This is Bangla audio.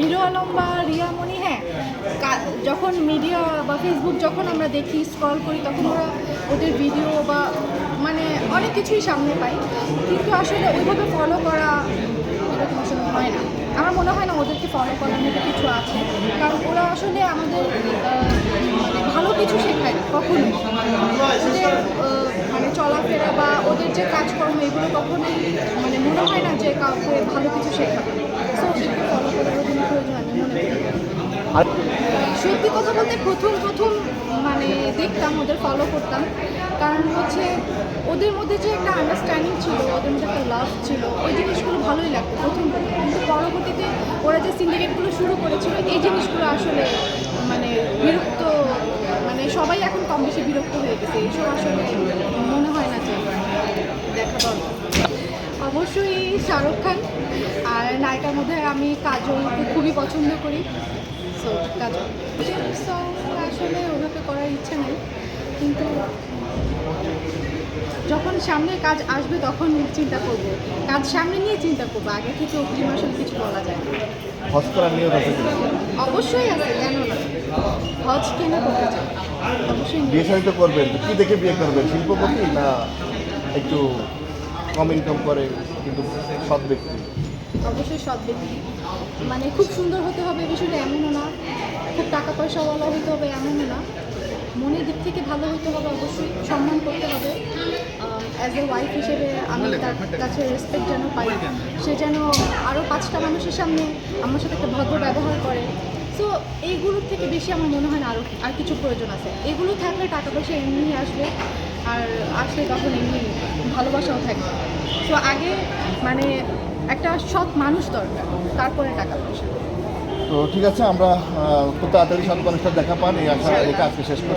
হিরো আলম বা রিয়া রিয়ামণি হ্যাঁ যখন মিডিয়া বা ফেসবুক যখন আমরা দেখি স্ক্রল করি, তখন ওরা ওদের ভিডিও বা মানে অনেক কিছুই সামনে পাই কিন্তু আসলে ওইভাবে ফলো করা এরকম আসলে হয় না। আমার মনে হয় না ওদেরকে ফলো করার মতো কিছু আছে। কারণ ওরা আসলে আমাদের মানে ভালো কিছু শেখায় না কখনো ওদের মানে চলাফেরা বা ওদের যে কাজকর্ম, এগুলো কখনোই মানে মনে হয় না যে কাউকে ভালো কিছু শেখাবে। সো সত্যি কথা বলতে প্রথম প্রথম মানে দেখতাম, ওদের ফলো করতাম। কারণ হচ্ছে ওদের মধ্যে যে একটা আন্ডারস্ট্যান্ডিং ছিল, ওদের মধ্যে একটা লাভ ছিল, ওই জিনিসগুলো ভালোই লাগতো প্রথম প্রথম। কিন্তু পরবর্তীতে ওরা যে সিন্ডিকেটগুলো শুরু করেছিল, এই জিনিসগুলো আসলে মানে বিরক্ত মানে সবাই এখন কম বেশি বিরক্ত হয়ে গেছে। এইসব আসলে মনে হয় না যে দেখা দরকার। অবশ্যই শাহরুখ খান। আর নায়িকার মধ্যে আমি কাজলকে খুবই পছন্দ করি। সো কাজল। সং আসলে ওভাবে করার ইচ্ছা নেই। কিন্তু যখন সামনে কাজ আসবে তখন চিন্তা করব। কাজ সামনে নিয়ে চিন্তা করব। আগে থেকে অগ্রিম আসলে কিছু বলা যায় না। হজ করার নিয়ত আছে অবশ্যই আছে কেন না? হজ কেন করতে চাই অবশ্যই বিয়ে তো করবেন। কি দেখে বিয়ে করবেন? শিল্পপতি না একটু কম ইনকাম করে কিন্তু সৎ ব্যক্তি। অবশ্যই সৎ ব্যক্তি। মানে খুব সুন্দর হতে হবে বিষয়টা এমনও না। খুব টাকা পয়সাওয়ালা হতে হবে এমনও না। মনের দিক থেকে ভালো হতে হবে অবশ্যই, সম্মান করতে হবে। অ্যাজ এ ওয়াইফ হিসেবে আমি তার কাছে রেসপেক্ট যেন পাই, সে যেন আরও পাঁচটা মানুষের সামনে আমার সাথে একটা ভদ্র ব্যবহার করে। সো এইগুলোর থেকে বেশি আমার মনে হয় না আরও আর কিছু প্রয়োজন আছে। এগুলো থাকলে টাকা পয়সা এমনি আসবে। আর আসলে তখন এমনি ভালোবাসাও থাকে। তো আগে মানে একটা সৎ মানুষ দরকার, তারপরে টাকা পয়সা। তো ঠিক আছে, আমরা খুব তাড়াতাড়ি সৎ মানুষটা দেখা পান এই আশা এটা আজকে শেষ করছি।